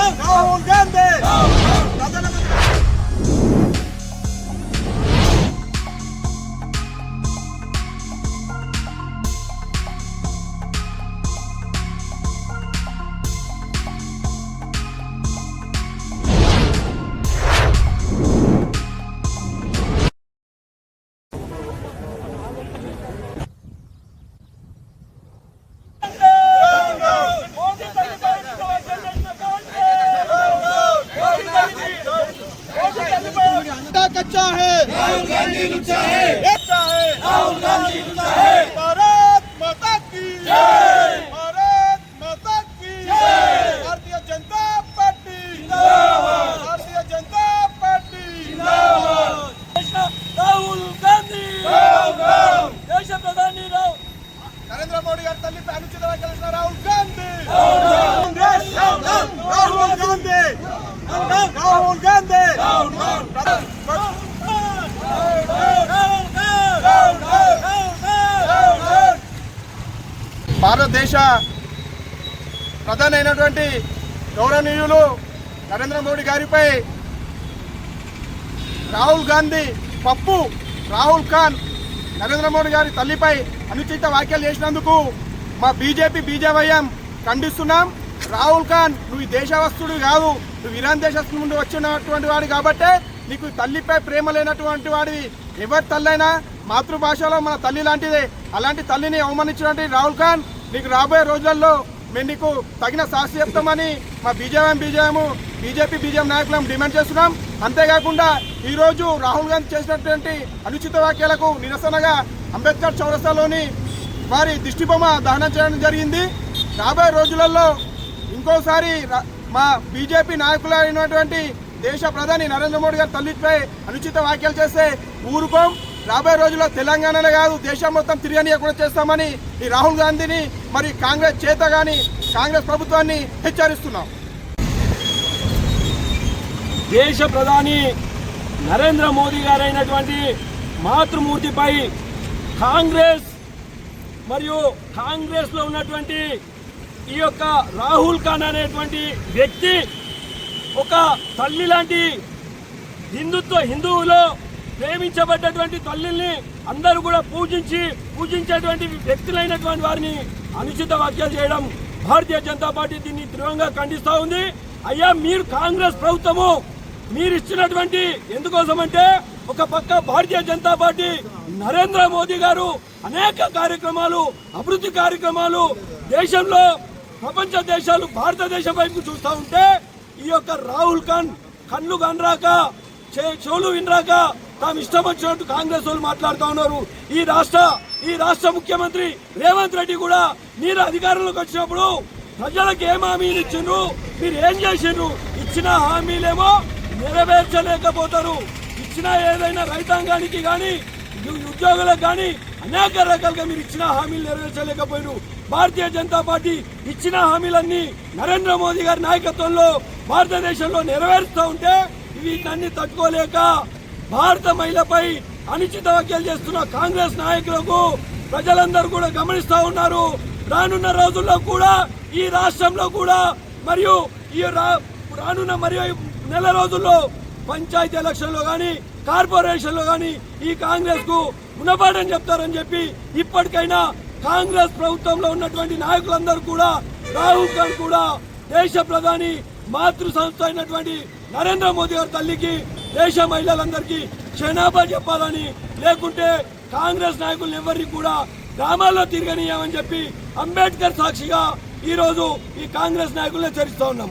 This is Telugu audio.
Não, não. Raul Gandhi! Raul Gandhi! Raul Gandhi! Raul Gandhi! Raul Gandhi! Raul Gandhi! భారతదేశ ప్రధాని అయినటువంటి గౌరవనీయులు నరేంద్ర మోడీ గారిపై రాహుల్ గాంధీ పప్పు రాహుల్ ఖాన్ నరేంద్ర మోడీ గారి తల్లిపై అనుచిత వ్యాఖ్యలు చేసినందుకు మా బీజేపీ బీజేవైఎం ఖండిస్తున్నాం. రాహుల్ ఖాన్ నువ్వు దేశవస్తుడు కాదు నువ్వు ఇరాన్ దేశస్తు నుండి వచ్చినటువంటి వాడు కాబట్టే నీకు తల్లిపై ప్రేమ లేనటువంటి వాడివి. ఎవరి తల్లైనా మాతృభాషలో మన తల్లి లాంటిదే. అలాంటి తల్లిని అవమానించినటువంటి రాహుల్ ఖాన్ నీకు రాబోయే రోజులలో మేము నీకు తగిన శాస్త్ర చెప్తామని మా బీజేఎం బీజేఎం బీజేపీ బీజేఎం నాయకులను డిమాండ్ చేస్తున్నాం. అంతేకాకుండా ఈరోజు రాహుల్ గాంధీ చేసినటువంటి అనుచిత వ్యాఖ్యలకు నిరసనగా అంబేద్కర్ చౌరస్తాలోని వారి దిష్టిబొమ్మ దహనం చేయడం జరిగింది. రాబోయే రోజులలో ఇంకోసారి మా బీజేపీ నాయకులైనటువంటి దేశ ప్రధాని నరేంద్ర మోడీ గారి తల్లిపై అనుచిత వ్యాఖ్యలు చేస్తే ఊరుకోం. రాబోయే రోజుల్లో తెలంగాణనే కాదు దేశం మొత్తం తిరగనీయకుండా చేస్తామని ఈ రాహుల్ గాంధీని మరి కాంగ్రెస్ చేత గాని కాంగ్రెస్ ప్రభుత్వాన్ని హెచ్చరిస్తున్నాం. దేశ ప్రధాని నరేంద్ర మోదీ గారైనటువంటి మాతృమూర్తిపై కాంగ్రెస్ మరియు కాంగ్రెస్లో ఉన్నటువంటి ఈ యొక్క రాహుల్ ఖాన్ అనేటువంటి వ్యక్తి ఒక తల్లి లాంటి హిందుత్వ హిందువులో ప్రేమించబడ్డటువంటి తల్లిని అందరూ కూడా పూజించి పూజించేటువంటి వ్యక్తులైనటువంటి వారిని అనుచిత వ్యాఖ్యలు చేయడం భారతీయ జనతా పార్టీ దీన్ని తీవ్రంగా ఖండిస్తూ ఉంది. అయ్యా మీరు కాంగ్రెస్ ప్రభుత్వము మీరు ఇచ్చినటువంటి ఎందుకోసం అంటే ఒక పక్క భారతీయ జనతా పార్టీ నరేంద్ర మోదీ గారు అనేక కార్యక్రమాలు అభివృద్ధి కార్యక్రమాలు దేశంలో ప్రపంచ దేశాలు భారతదేశం వైపు చూస్తూ ఉంటే ఈ యొక్క రాహుల్ ఖాన్ కళ్ళు కనరాక చే- చెవులు వినరాక తాము ఇష్టం వచ్చినట్టు కాంగ్రెస్ వాళ్ళు మాట్లాడుతూ ఉన్నారు. ఈ రాష్ట్ర ఈ రాష్ట్ర ముఖ్యమంత్రి రేవంత్ రెడ్డి కూడా మీరు అధికారంలోకి వచ్చినప్పుడు ప్రజలకు ఏం హామీలు ఇచ్చిండ్రు? మీరు ఏం చేసిండ్రు? ఇచ్చిన హామీలేమో నెరవేర్చలేకపోతారు. ఇచ్చిన ఏదైనా రైతాంగానికి కానీ ఉద్యోగులకు కానీ అనేక రకాలుగా మీరు ఇచ్చిన హామీలు నెరవేర్చలేకపోయారు భారతీయ జనతా పార్టీ ఇచ్చిన హామీలన్నీ నరేంద్ర మోదీ గారి నాయకత్వంలో భారతదేశంలో నెరవేరుస్తూ ఉంటే వీటన్ని తట్టుకోలేక భారత మహిళపై అనుచిత వ్యాఖ్యలు చేస్తున్న కాంగ్రెస్ నాయకులకు ప్రజలందరూ కూడా గమనిస్తూ ఉన్నారు. రానున్న రోజుల్లో కూడా ఈ రాష్ట్రంలో కూడా మరియు ఈ రా- రానున్న మరియు నెల రోజుల్లో పంచాయతీ ఎలక్షన్లో కానీ కార్పొరేషన్లో కానీ ఈ కాంగ్రెస్కు గుణపాఠం చెప్తారని చెప్పి ఇప్పటికైనా కాంగ్రెస్ ప్రభుత్వంలో ఉన్నటువంటి నాయకులందరూ కూడా రాహుల్ గాంధీ కూడా దేశ ప్రధాని మాతృ సంస్థ అయినటువంటి నరేంద్ర మోదీ గారి తల్లికి దేశ మహిళలందరికీ క్షణాపా చెప్పాలని లేకుంటే కాంగ్రెస్ నాయకులు ఎవరిని కూడా గ్రామాల్లో తిరగనీయమని చెప్పి అంబేద్కర్ సాక్షిగా ఈరోజు ఈ కాంగ్రెస్ నాయకులను హెచ్చరిస్తా ఉన్నాం.